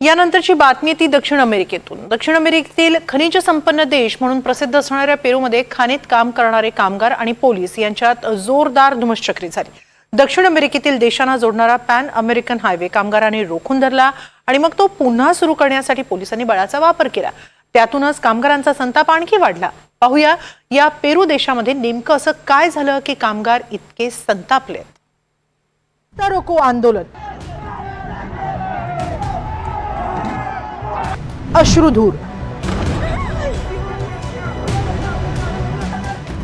यानंतरची बातमी ती दक्षिण अमेरिकेतून. दक्षिण अमेरिकेतील खनिज संपन्न देश म्हणून प्रसिद्ध असणाऱ्या पेरूमध्ये खाणीत काम करणारे कामगार आणि पोलीस यांच्यात जोरदार धुमश्चक्री झाली. दक्षिण अमेरिकेतील देशांना जोडणारा पॅन अमेरिकन हायवे कामगारांनी रोखून धरला आणि मग तो पुन्हा सुरू करण्यासाठी पोलिसांनी बळाचा वापर केला. त्यातूनच कामगारांचा संताप आणखी वाढला. पाहूया या पेरू देशामध्ये नेमकं असं काय झालं की कामगार इतके संतापलेत? रोको आंदोलन. अश्रुधूर.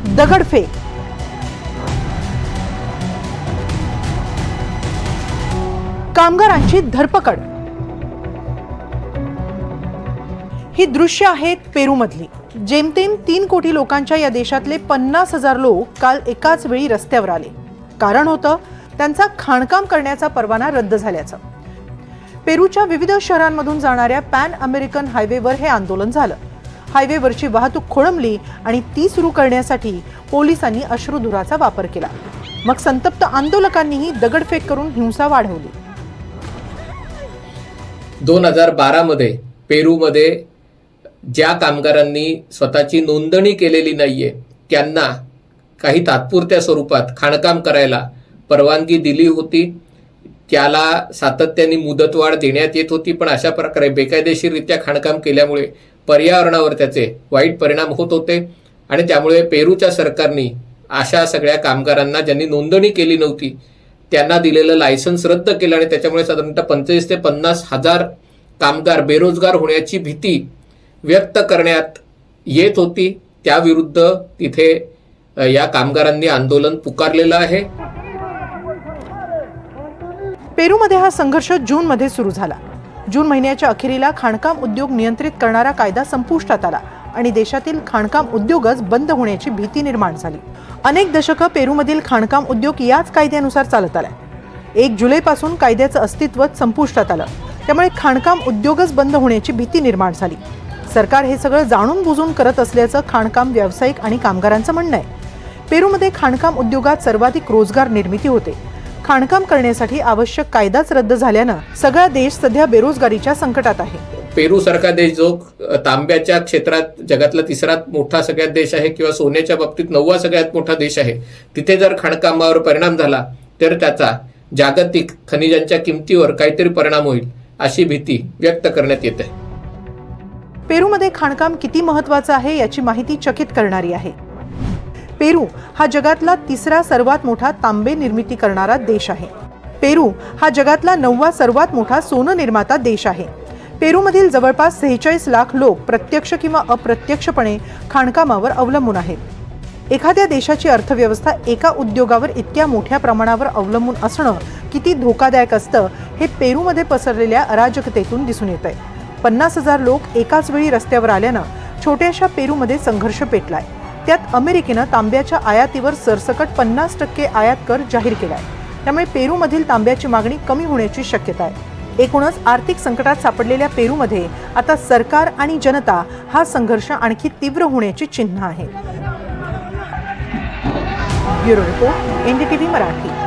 दगडफेक. कामगारांची धरपकड. ही दृश्य आहेत पेरूमधली. जेमतेम तीन कोटी लोकांच्या या देशातले पन्नास हजार लोक काल एकाच वेळी रस्त्यावर आले. कारण होतं त्यांचा खाणकाम करण्याचा परवाना रद्द झाल्याचं. पेरूच्या विविध शहरांमधून जाणाऱ्या पॅन अमेरिकन हायवेवर हे आंदोलन झालं. हायवेवरची वाहतूक खोळंबली आणि ती सुरू करण्यासाठी पोलिसांनी अश्रुधुराचा वापर केला. मग संतप्त आंदोलकांनीही दगडफेक करून हिंसा वाढवली. दोन हजार बारामध्ये पेरूमध्ये ज्या कामगारांनी स्वतःची नोंदणी केलेली नाहीये त्यांना काही तात्पुरत्या स्वरूपात खाणकाम करायला परवानगी दिली होती. त्याला सातत्याने मुदतवाढ देण्यात येत होती पण अशा प्रकारे बेकायदेशीररित्या खाणकाम केल्यामुळे पर्यावरणावर त्याचे वाईट परिणाम होत होते. आणि त्यामुळे पेरूच्या सरकारने अशा सगळ्या कामगारांना ज्यांनी नोंदणी केली नव्हती त्यांना दिलेलं लायसन्स रद्द केलं आणि त्याच्यामुळे साधारणतः पंचवीस ते पन्नास हजार कामगार बेरोजगार होण्याची भीती व्यक्त करण्यात येत होती. त्याविरुद्ध तिथे या कामगारांनी आंदोलन पुकारलेलं आहे. पेरूमध्ये हा संघर्ष जूनमध्ये सुरू झाला. जून महिन्याच्या अखेरीला खाणकाम उद्योग नियंत्रित करणारा कायदा संपुष्टात आला आणि देशातील खाणकाम उद्योगच बंद होण्याची भीती निर्माण झाली. अनेक दशकं पेरूमधील खाणकाम उद्योग याच कायद्यानुसार चालत आलाय. एक जुलैपासून कायद्याचं अस्तित्व संपुष्टात आलं. त्यामुळे खाणकाम उद्योगच बंद होण्याची भीती निर्माण झाली. सरकार हे सगळं जाणून बुजून करत असल्याचं खाणकाम व्यावसायिक आणि कामगारांचं म्हणणं आहे. पेरूमध्ये खाणकाम उद्योगात सर्वाधिक रोजगार निर्मिती होते. खाणकाम करण्यासाठी आवश्यक कायदाच रद्द झाल्यानं सगळा देश सध्या बेरोजगारीच्या संकटात आहे. पेरू सारखा देश जो तांब्याच्या क्षेत्रात जगातला तिसरा मोठा सगळ्यात देश आहे किंवा सोन्याच्या बाबतीत नववा सगळ्यात मोठा देश आहे तिथे जर खाणकामावर परिणाम झाला तर त्याचा जागतिक खनिजांच्या किमतीवर काहीतरी परिणाम होईल अशी भीती व्यक्त करण्यात येते पेरूमध्ये खाणकाम किती महत्वाचं आहे याची माहिती चकित करणारी आहे. पेरू हा जगातला तिसरा सर्वात मोठा तांबे निर्मिती करणारा देश आहे. पेरू हा जगातला नववा सर्वात मोठा सोनं निर्माता देश आहे. पेरूमधील जवळपास सेहेचाळीस लाख लोक प्रत्यक्ष किंवा अप्रत्यक्षपणे खाणकामावर अवलंबून आहेत. एखाद्या देशाची अर्थव्यवस्था एका उद्योगावर इतक्या मोठ्या प्रमाणावर अवलंबून असणं किती धोकादायक असतं हे पेरूमध्ये पसरलेल्या अराजकतेतून दिसून येत आहे पन्नास हजार लोक एकाच वेळी रस्त्यावर आल्यानं छोट्याशा पेरूमध्ये संघर्ष पेटलाय. त्यात अमेरिकेनं तांब्याच्या आयातीवर सरसकट पन्नास टक्के आयात कर जाहीर केला आहे त्यामुळे पेरूमधील तांब्याची मागणी कमी होण्याची शक्यता आहे. एकूणच आर्थिक संकटात सापडलेल्या पेरूमध्ये आता सरकार आणि जनता हा संघर्ष आणखी तीव्र होण्याची चिन्ह आहे. Bureau report NDTV Marathi.